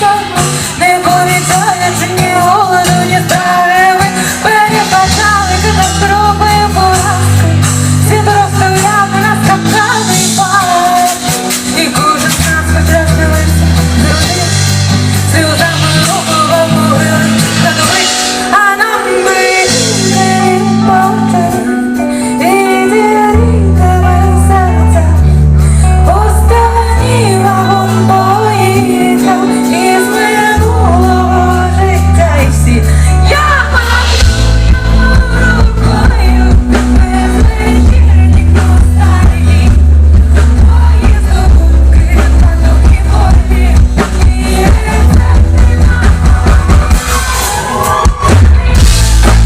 Sama, ne gori daje